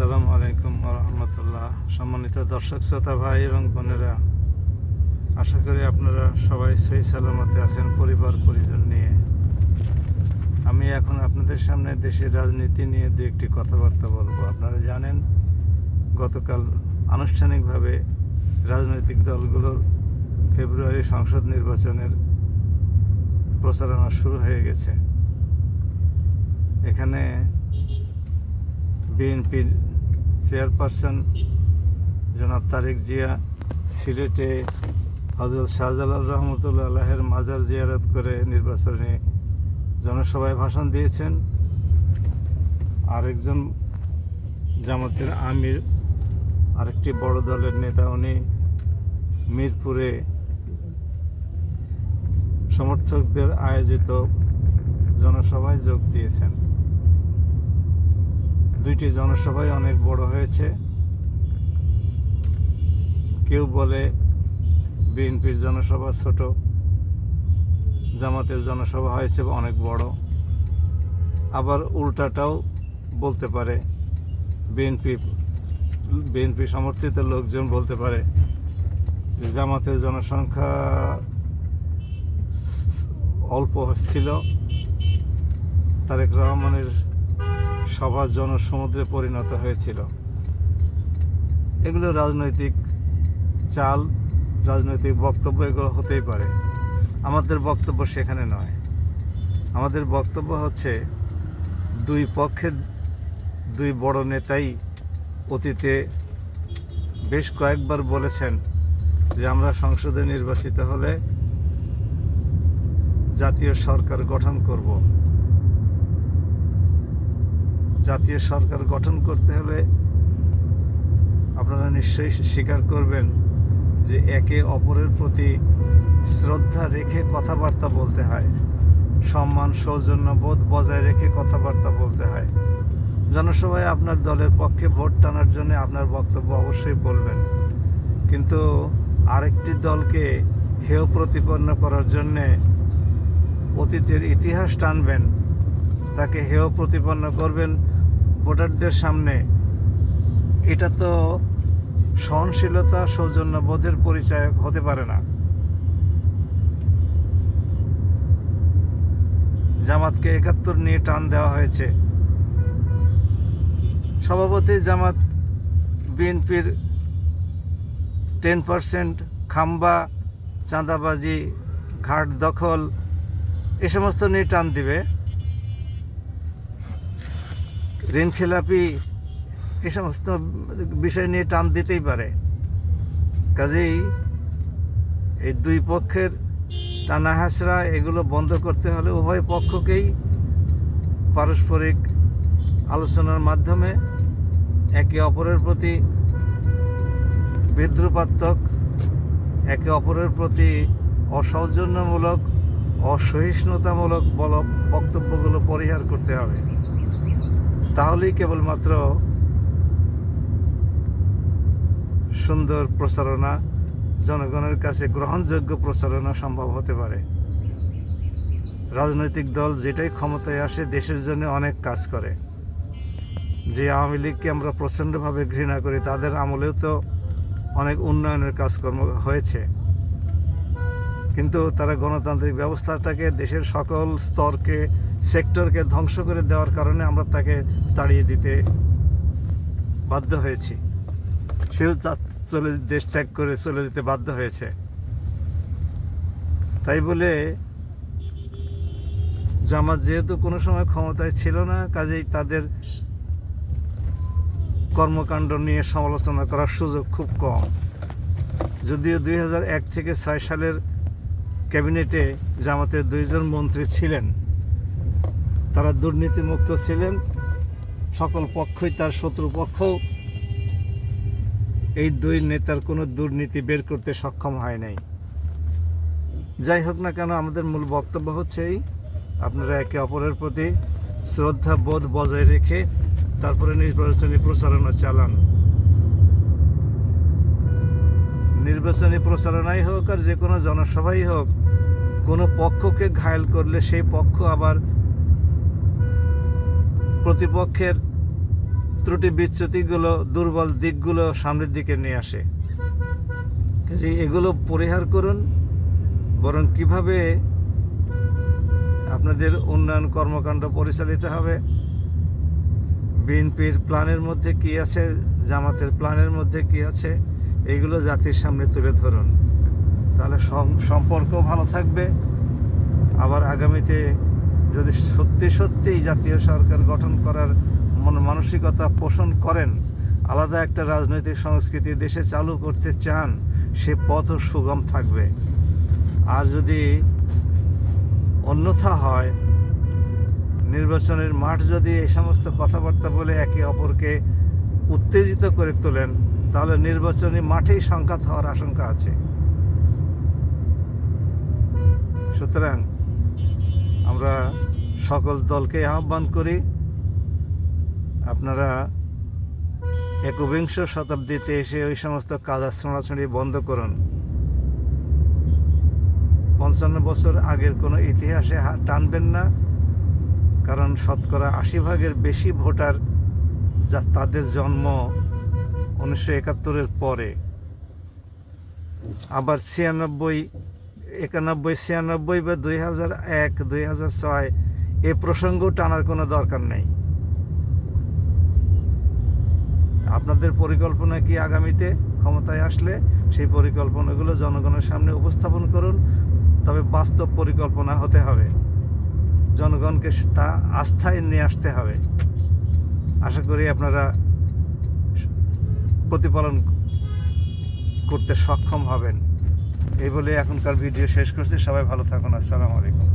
আসসালামু আলাইকুম রহমতুল্লাহ। সম্মানিত দর্শক, শ্রোতা, ভাই এবং বোনেরা, আশা করি আপনারা সবাই সহি সালামতে আছেন পরিবার, পরিজন নিয়ে। আমি এখন আপনাদের সামনে দেশের রাজনীতি নিয়ে দু একটি কথাবার্তা বলব। আপনারা জানেন, গতকাল আনুষ্ঠানিকভাবে রাজনৈতিক দলগুলোর ফেব্রুয়ারি সংসদ নির্বাচনের প্রচারণা শুরু হয়ে গেছে। এখানে বিএনপির চেয়ারপারসন জনাব তারেক জিয়া সিলেটে হজরত শাহজালাল রহমতুল্লাহ আল্লাহের মাজার জিয়ারত করে নির্বাচনে জনসভায় ভাষণ দিয়েছেন। আরেকজন জামাতের আমির, আরেকটি বড় দলের নেতা, উনি মিরপুরে সমর্থকদের আয়োজিত জনসভায় যোগ দিয়েছেন। দুইটি জনসভাই অনেক বড় হয়েছে। কেউ বলে বিএনপির জনসভা ছোট, জামাতের জনসভা হয়েছে অনেক বড়। আবার উল্টাটাও বলতে পারে, বিএনপি বিএনপি সমর্থিত লোকজন বলতে পারে জামাতের জনসংখ্যা অল্প ছিল। তারেক রহমানের সভা জনসমুদ্রে পরিণত হয়েছিল। এগুলো রাজনৈতিক চাল, রাজনৈতিক বক্তব্য এগুলো হতেই পারে। আমাদের বক্তব্য সেখানে নয়। আমাদের বক্তব্য হচ্ছে, দুই পক্ষের দুই বড় নেতাই অতীতে বেশ কয়েকবার বলেছেন যে আমরা সংসদে নির্বাচিত হলে জাতীয় সরকার গঠন করব। জাতীয় সরকার গঠন করতে হলে আপনারা নিশ্চয়ই স্বীকার করবেন যে একে অপরের প্রতি শ্রদ্ধা রেখে কথাবার্তা বলতে হয়। সম্মান সৌজন্যবোধ বজায় রেখে কথাবার্তা বলতে হয়। জনসভায় আপনার দলের পক্ষে ভোট টানার জন্য আপনার বক্তব্য অবশ্যই বলবেন। কিন্তু আরেকটি দলকে হেয় প্রতিপন্ন করার জন্যে অতীতের ইতিহাস টানবেন, তাকে হেয় প্রতিপন্ন করবেন। ভোটারদের সামনে এটা তো সহনশীলতা, সৌজন্যবোধের পরিচয় হতে পারে না। জামাতকে একাত্তর নিয়ে টান দেওয়া হয়েছে। সভাপতি জামাত বিএনপির টেন পার্সেন্ট খাম্বা, চাঁদাবাজি, ঘাট দখল, এ সমস্ত নিয়ে টান দিবে। ঋণ খেলাপি এ সমস্ত বিষয় নিয়ে টান দিতেই পারে। কাজেই এই দুই পক্ষের টানা হাসরা, এগুলো বন্ধ করতে হলে উভয় পক্ষকেই পারস্পরিক আলোচনার মাধ্যমে একে অপরের প্রতি বিদ্রুপাত্মক, একে অপরের প্রতি অসৌজন্যমূলক, অসহিষ্ণুতামূলক বল, বক্তব্যগুলো পরিহার করতে হবে। তাহলেই কেবলমাত্র সুন্দর প্রচারণা, জনগণের কাছে গ্রহণযোগ্য প্রচারণা সম্ভব হতে পারে। রাজনৈতিক দল যেটাই ক্ষমতায় আসে, দেশের জন্য অনেক কাজ করে। যে আওয়ামী লীগকে আমরা প্রচণ্ডভাবে ঘৃণা করি, তাদের আমলেও তো অনেক উন্নয়নের কাজকর্ম হয়েছে। কিন্তু তারা গণতান্ত্রিক ব্যবস্থাটাকে দেশের সকল স্তরকে, সেক্টরকে ধ্বংস করে দেওয়ার কারণে আমরা তাকে তাড়িয়ে দিতে বাধ্য হয়েছি। সেও চলে, দেশ ত্যাগ করে চলে যেতে বাধ্য হয়েছে। তাই বলে জামাত যেহেতু কোনো সময় ক্ষমতায় ছিল না, কাজেই তাদের কর্মকাণ্ড নিয়ে সমালোচনা করার সুযোগ খুব কম। যদিও দুই থেকে ছয় সালের ক্যাবিনেটে জামাতের দুইজন মন্ত্রী ছিলেন। তারা দুর্নীতিমুক্ত ছিলেন। সকল পক্ষই তার শত্রুপক্ষ এই দুই নেতার কোনো দুর্নীতি বের করতে সক্ষম হয় নাই। যাই হোক না কেন, আমাদের মূল বক্তব্য হচ্ছে এই। আপনারা একে অপরের প্রতি শ্রদ্ধা বোধ বজায় রেখে তারপরে নির্বাচনী প্রচারণা চালান। নির্বাচনী প্রচারণাই হোক আর যে কোনো জনসভাই হোক কোনো পক্ষকে ঘায়েল করলে সেই পক্ষ আবার প্রতিপক্ষের ত্রুটি বিচ্যুতিগুলো, দুর্বল দিকগুলো সামনের দিকে নিয়ে আসে। কাজে এগুলো পরিহার করুন, বরং কীভাবে আপনাদের উন্নয়ন কর্মকাণ্ড পরিচালিত হবে, বিএনপির প্ল্যানের মধ্যে কি আছে, জামাতের প্ল্যানের মধ্যে কি আছে, এগুলো জাতির সামনে তুলে ধরুন। তাহলে সম্পর্ক ভালো থাকবে। আবার আগামীতে যদি সত্যি সত্যিই জাতীয় সরকার গঠন করার মন মানসিকতা পোষণ করেন, আলাদা একটা রাজনৈতিক সংস্কৃতি দেশে চালু করতে চান, সে পথও সুগম থাকবে। আর যদি অন্যথা হয়, নির্বাচনের মাঠ যদি এই সমস্ত কথাবার্তা বলে একে অপরকে উত্তেজিত করে তোলেন, তাহলে নির্বাচনী মাঠেই সংঘাত হওয়ার আশঙ্কা আছে। সুতরাং আমরা সকল দলকে আহ্বান করি, আপনারা একবিংশ শতাব্দীতে এসে ওই সমস্ত কাজ ছোঁড়াছুঁড়ি বন্ধ করুন। পঞ্চান্ন বছর আগের কোনো ইতিহাসে টানবেন না, কারণ শতকরা আশি ভাগের বেশি ভোটার যা তাদের জন্ম উনিশশো একাত্তরের পরে। আবার ছিয়ানব্বই একানব্বই, ছিয়ানব্বই বা দুই হাজার এক, দুই হাজার ছয় এ প্রসঙ্গ টানার কোনো দরকার নেই। আপনাদের পরিকল্পনা কি আগামীতে ক্ষমতায় আসলে সেই পরিকল্পনাগুলো জনগণের সামনে উপস্থাপন করুন, তবে বাস্তব পরিকল্পনা হতে হবে। জনগণকে তা আস্থায় নিয়ে আসতে হবে। আশা করি আপনারা প্রতিপালন করতে সক্ষম হবেন। এই বলে এখনকার ভিডিও শেষ করছি। সবাই ভালো থাকুন। আসসালামু আলাইকুম।